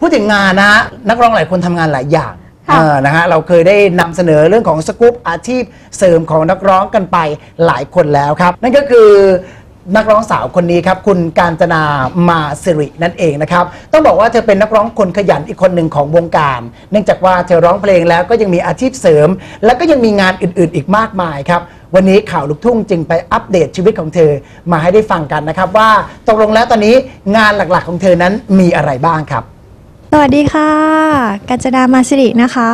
พูดถึงงานนะฮะนักร้องหลายคนทำงานหลายอย่างค่ะ เออนะฮะเราเคยได้นำเสนอเรื่องของสกู๊ปอาชีพเสริมของนักร้องกันไปหลายคนแล้วครับ นั่นก็คือนักร้องสาวคนนี้ครับ คุณการจนามาสิรินั่นเองนะครับ ต้องบอกว่าเธอเป็นนักร้องคนขยันอีกคนหนึ่งของวงการ เนื่องจากว่าเธอร้องเพลงแล้วก็ยังมีอาชีพเสริม แล้วก็ยังมีงานอื่น ๆ อีกมากมายครับ วันนี้ข่าวลูกทุ่งจึงไปอัปเดตชีวิตของเธอมาให้ได้ฟังกันนะครับ ว่าตกลงแล้วตอนนี้งานหลักๆของเธอนั้นมีอะไรบ้างครับ สวัสดีค่ะ กัญจนามาสิรินะคะ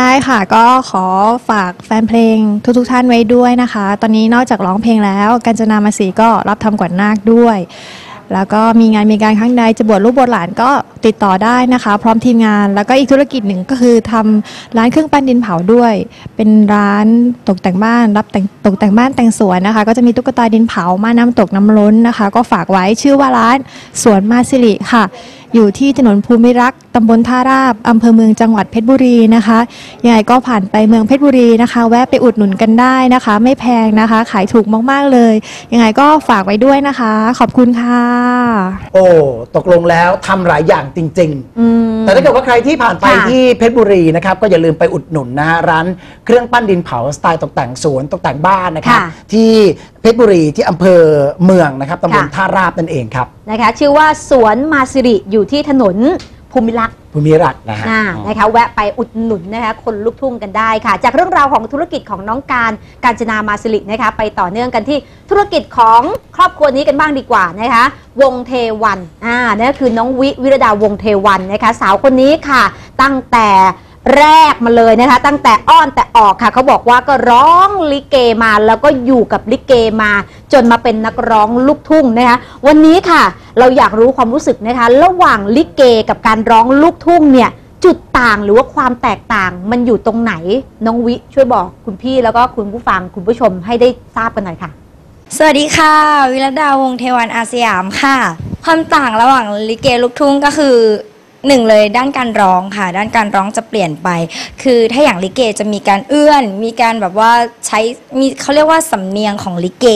ได้ค่ะ ก็ขอฝากแฟนเพลงทุกๆทท่านไว้ด้วยนะคะ ตอนนี้นอกจากร้องเพลงแล้ว กัญจนามาสิริก็รับทำกวดนาคด้วย แล้วก็มีงานมีการข้างใดจะบวชลูกบวชหลานก็ติดต่อได้นะคะ พร้อมทีมงาน แล้วก็อีกธุรกิจหนึ่งก็คือทำร้านเครื่องปั้นดินเผาด้วย เป็นร้านตกแต่งบ้าน รับแต่งตกแต่งบ้านแต่งสวนนะคะ ก็จะมีตุ๊กตาดินเผามาน้ำตกน้ำล้นนะคะ ก็ฝากไว้ชื่อว่าร้านสวนมาสิริค่ะ อยู่ที่ถนนภูมิรักษ ตำบลท่าราบอำเภอเมืองจังหวัดเพชรบุรีนะคะยังไงก็ผ่านไปเมืองเพชรบุรีนะคะ แวะไปอุดหนุนกันได้นะคะ ไม่แพงนะคะ ขายถูกมากๆเลย ยังไงก็ฝากไว้ด้วยนะคะ ขอบคุณค่ะ โอ้ตกลงแล้วทำหลายอย่างจริง อืม ๆ แต่ถ้าเกิดว่าใครที่ผ่านไปค่ะ ที่เพชรบุรีนะครับก็อย่าลืมไปอุดหนุนนะฮะร้านเครื่องปั้นดินเผาสไตล์ตกแต่งสวนตกแต่งบ้านนะครับค่ะ ที่เพชรบุรีที่อำเภอเมืองนะครับตำบลค่ะท่าราบนั่นเองครับ นะคะ ชื่อว่าสวนมาสิริอยู่ที่ถนน ภูมิรักษ์ภูมิรักษ์นะฮะอ่านะคะแวะไปอุดหนุนนะคะคนลุกทุ่งกันได้ค่ะ จากเรื่องราวของธุรกิจของน้องการการจนามาสิรินะคะไปต่อเนื่องกันที่ธุรกิจของครอบครัวนี้กันบ้างดีกว่านะคะวงเทวันอ่านั่นก็คือน้องวิวิรดาวงเทวันนะคะสาวคนนี้ค่ะ ตั้งแต่ แรกมาเลยนะคะ ตั้งแต่อ้อนแต่ออกค่ะเขาบอกว่าก็ร้องลิเกมา แล้วก็อยู่กับลิเกมา จนมาเป็นนักร้องลูกทุ่งนะคะวันนี้ค่ะเราอยากรู้ความรู้สึกนะคะ ระหว่างลิเกกับการร้องลูกทุ่งเนี่ยจุดต่างหรือว่าความแตกต่างมันอยู่ตรงไหนน้องวิช่วยบอกคุณพี่แล้วก็คุณผู้ฟังคุณผู้ชมให้ได้ทราบกันหน่อยค่ะ สวัสดีค่ะ วิรดาวงศ์เทวันอาสยามค่ะ ความต่างระหว่างลิเกลูกทุ่งก็คือ หนึ่งเลยด้านการร้องค่ะ ด้านการร้องจะเปลี่ยนไป คือถ้าอย่างลิเกจะมีการเอื้อน มีการแบบว่าใช้มีเขาเรียกว่าสำเนียงของลิเก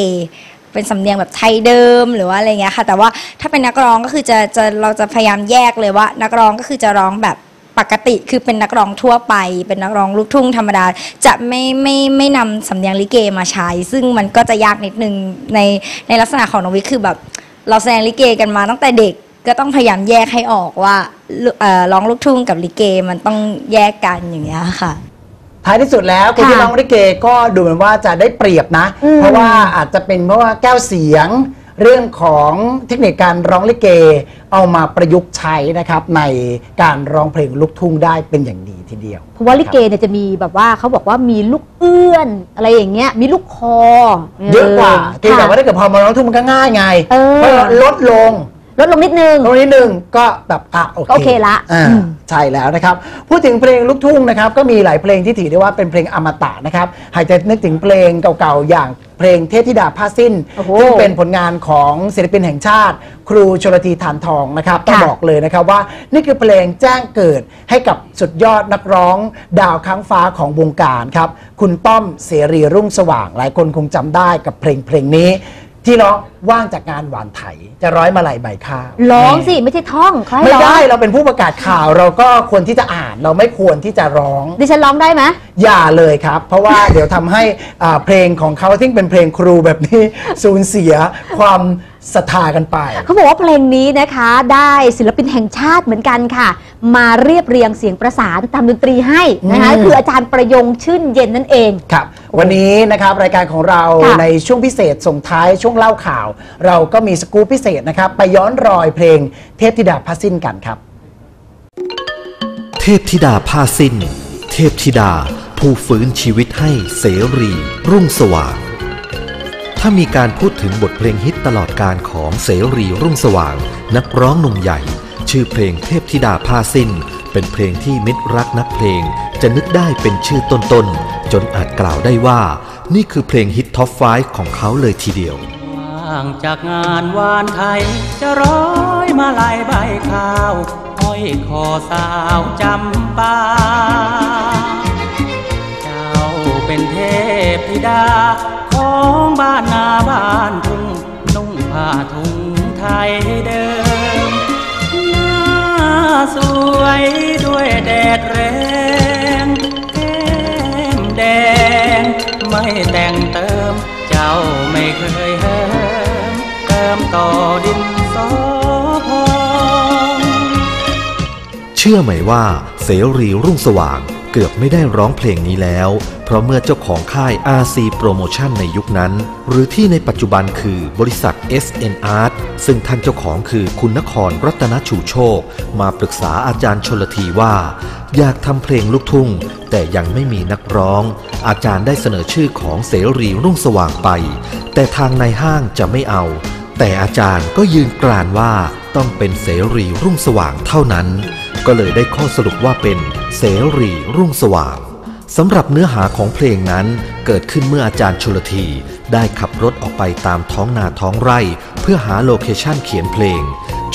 เป็นสำเนียงแบบไทยเดิมหรือว่าอะไรเงี้ยค่ะ แต่ว่าถ้าเป็นนักร้องก็คือจะจะเราจะพยายามแยกเลยว่า นักร้องก็คือจะร้องแบบปกติคือเป็นนักร้องทั่วไป เป็นนักร้องลูกทุ่งธรรมดา จะไม่ไม่ไม่นำสำเนียงลิเกมาใช้ ซึ่งมันก็จะยากนิดนึงในในลักษณะของนวิคือแบบเราแสดงลิเกกันมาตั้งแต่เด็ก ก็ต้องพยายามแยกให้ออกว่าเอ่อร้องลูกทุ่งกับลิเกมันต้องแยกกันอย่างเงี้ยค่ะ ท้ายที่สุดแล้วคนที่ค่ะร้องลิเกก็ดูเหมือนว่าจะได้เปรียบนะอืมเพราะว่าอาจจะเป็นเพราะว่าแก้วเสียง เรื่องของเทคนิคการร้องลิเก เอามาประยุกต์ใช้นะครับในการร้องเพลงลูกทุ่งได้เป็นอย่างดีทีเดียว เพราะว่าลิเกเนี่ยจะมีแบบว่าเขาบอกว่ามีลูกเอื้อน อะไรอย่างเงี้ยมีลูกคอเยอะกว่าค่เพียงแต่ว่าถ้าเกิดพอมาร้องทุ่งมันก็ง่ายไงเออ เพราะลดลง ลดลงนิดนึง ตรงนี้หนึ่งก็แบบอะโอเคโอเคละอ่าอืม ใช่แล้วนะครับ พูดถึงเพลงลูกทุ่งนะครับ ก็มีหลายเพลงที่ถือได้ว่าเป็นเพลงอมตะนะครับหากจะนึกถึงเพลงเก่าๆ อย่างเพลงเทพธิดาผ้าสิ้น โอ้โหซึ่งเป็นผลงานของศิลปินแห่งชาติ ครูชลธีฐานทองนะครับต้องค่ะ บอกเลยนะครับว่านี่คือเพลงแจ้งเกิดให้กับสุดยอดนักร้อง ดาวค้างฟ้าของวงการครับคุณต้อมเสรีรุ่งสว่าง หลายคนคงจำได้กับเพลงเพลงนี้ ที่ร้องว่างจากงานหวานไถ จะร้อยมาลัยใบข้าวร้องสิ ไม่ใช่ท่องเขาให้ไม่ร้องได้เราเป็นผู้ประกาศข่าวเราก็ควรที่จะอ่านเราไม่ควรที่จะร้อง ดิฉันร้องได้ไหมอย่าเลยครับ เพราะว่า เดี๋ยวทำให้อ่าเพลงของเขาที่เป็นเพลงครูแบบนี้สูญเสียความ ศรัทธากันไป เขาบอกว่าเพลงนี้นะคะ ได้ศิลปินแห่งชาติเหมือนกันค่ะ มาเรียบเรียงเสียงประสานตามดนตรีให้นะคะอืม คืออาจารย์ประยงชื่นเย็นนั่นเอง ครับ วันนี้นะครับรายการของเราค่ะในช่วงพิเศษส่งท้ายช่วงเล่าข่าว เราก็มีสกู๊ปพิเศษนะครับ ไปย้อนรอยเพลงเทพธิดาพัสสิ้นกันครับ เทพธิดาผ้าสิ้น เทพธิดา ผู้ฟื้นชีวิตให้เสรี รุ่งสว่าง ถ้ามีการพูดถึงบทเพลงฮิตตลอดการของเสรีรุ่งสว่าง นักร้องหนุ่มใหญ่ ชื่อเพลงเทพธิดาผ้าสิ้น เป็นเพลงที่มิตรรักนักเพลง จะนึกได้เป็นชื่อต้นๆ จนอาจกล่าวได้ว่า นี่คือเพลงฮิตท็อป5ของเขาเลยทีเดียวว่างจากงานวานไทย จะร้อยมาลายใบข้าวห้อยคอสาวจำปาเจ้าเป็นเทพธิดาของบ้าน บ้านทุ่งนุ่งผ้าทุ่งไทยเดิมหน้าสวยด้วยแดดแรงแก้มแดง ไม่แต่งเติม เจ้าไม่เคยเฮิมเติมต่อดินสอ ชื่อไหมว่าเสรีรุ่งสว่างเกือบไม่ได้ร้องเพลงนี้แล้ว เพราะเมื่อเจ้าของค่าย RC Promotion ในยุคนั้น หรือที่ในปัจจุบันคือบริษัท SN Art ซึ่งท่านเจ้าของคือคุณนครรัตนชูโชค มาปรึกษาอาจารย์ชลทีว่า อยากทำเพลงลูกทุ่ง แต่ยังไม่มีนักร้อง อาจารย์ได้เสนอชื่อของเสรีรุ่งสว่างไป แต่ทางในห้างจะไม่เอา แต่อาจารย์ก็ยืนกรานว่าต้องเป็นเสรีรุ่งสว่างเท่านั้น ก็เลยได้ข้อสรุปว่าเป็นเสรีรุ่งสว่างสำหรับเนื้อหาของเพลงนั้นเกิดขึ้นเมื่ออาจารย์ชลทีได้ขับรถออกไปตามท้องนาท้องไร่ เพื่อหาโลเคชันเขียนเพลง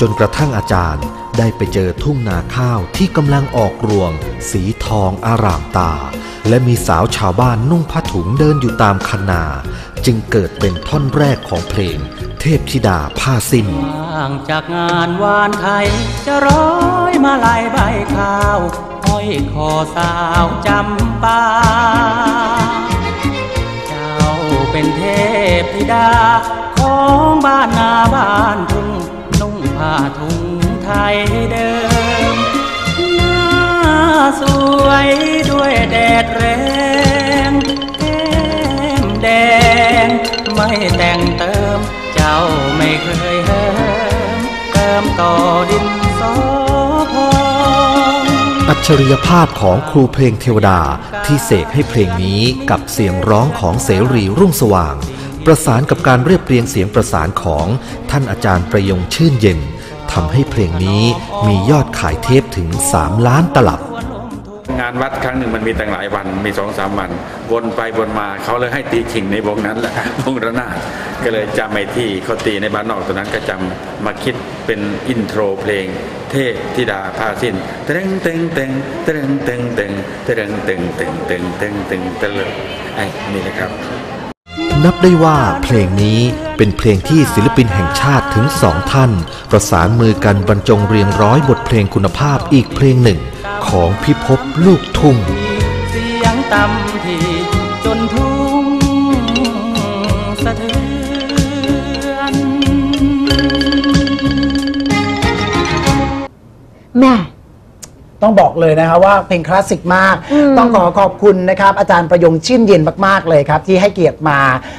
จนกระทั่งอาจารย์ได้ไปเจอทุ่งนาข้าวที่กำลังออกรวง สีทองอารามตา และมีสาวชาวบ้านนุ่งผ้าถุงเดินอยู่ตามคันนา จึงเกิดเป็นท่อนแรกของเพลง เทพธิดาผ้าสิ้นว่างจากงานวานไทย จะร้อยมาลายใบข้าวห้อยคอสาวจำปา เจ้าเป็นเทพธิดา ของบ้านนาบ้านทุ่งนุ่งผ้าถุงไทยเดิม หน้าสวยด้วยแดดแรง จ้าไม่เคยเหิมเติมต่อดินสอพองอัจฉริยภาพของครูเพลงเทวดาที่เสกให้เพลงนี้กับเสียงร้องของเสรีรุ่งสว่าง ประสานกับการเรียบเรียงเสียงประสานของท่านอาจารย์ประยงชื่นเย็นทำให้เพลงนี้มียอดขายเทปถึง 3 ล้านตลับ งานวัดครั้งหนึ่งมันมีตั้งหลายวันมีสองสามวันวนไปวนมาเขาเลยให้ตีขิงในวงนั้นแหละวงระนาดก็เลยจำไอ้ที่เขาตีในบ้านนอกตอนนั้นก็จำมาคิดเป็นอินโทรเพลง เทพธิดาพาสิ้นเต็งเต็งเต็งเต็งเต็งเต็งเต็งเต็งเต็งเต็งเต็งเต็งเต็งเลยไอ้นี่นะครับ นับได้ว่าเพลงนี้เป็นเพลงที่ศิลปินแห่งชาติ ถึงสองท่าน ประสานมือกันบรรจงเรียงร้อยบทเพลงคุณภาพอีกเพลงหนึ่ง ของพิภพลูกทุ่งเสียงต่ำที่จนทุ่งสะเทือนแม่ ต้องบอกเลยนะครับว่าเพลงคลาสสิกมากอืมต้องขอขอบคุณนะครับอาจารย์ประยงชื่นเย็นมากๆเลยครับ ที่ให้เกียรติมา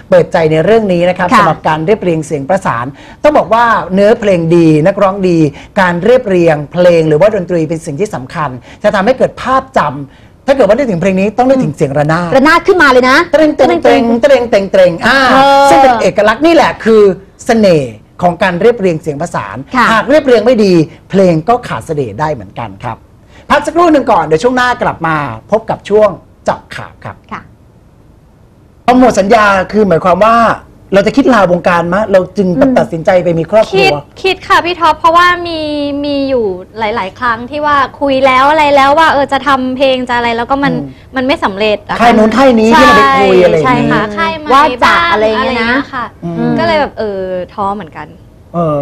เปิดใจในเรื่องนี้นะครับค่ะ สำหรับการเรียบเรียงเสียงประสาน ต้องบอกว่าเนื้อเพลงดีนักร้องดี การเรียบเรียงเพลงหรือว่าดนตรีเป็นสิ่งที่สำคัญ จะทำให้เกิดภาพจำถ้าเกิดว่าได้ถึงเพลงนี้ต้องได้ถึงเสียงระนาด ระนาดขึ้นมาเลยนะ เตรงเตรงเตรงเตรงเตรงเตรงอ่าเออซึ่งเป็นเอกลักษณ์นี่แหละคือเสน่ห์ของการเรียบเรียงเสียงประสาน ค่ะ หากเรียบเรียงไม่ดี เพลงก็ขาดเสน่ห์ได้เหมือนกันครับ พักสักครู่หนึ่งก่อนเดี๋ยวช่วงหน้ากลับมา พบกับช่วงเจาะข่าวครับค่ะพอหมดสัญญาคือหมายความว่าเราจะคิดลาวงการมะ เราจึงแบบอืมตัดสินใจไปมีครอบครัคิดว คิดค่ะพี่ท็อปเพราะว่ามีมีอยู่หลาย ๆ ครั้งที่ว่าคุยแล้วอะไรแล้วว่าเออจะทำเพลงจะอะไรแล้วก็มันอืม มันไม่สำเร็จอะะค่ายนู้นค่ายนี้ที่เราไปคุยอะไรอย่างใช่นี้ค่ะค่ายใหม่ว่าจะบ้งอะไรอย่างเงี้ยนะ ค่ะ อืมก็เลยแบบเออท้อเหมือนกัน เออ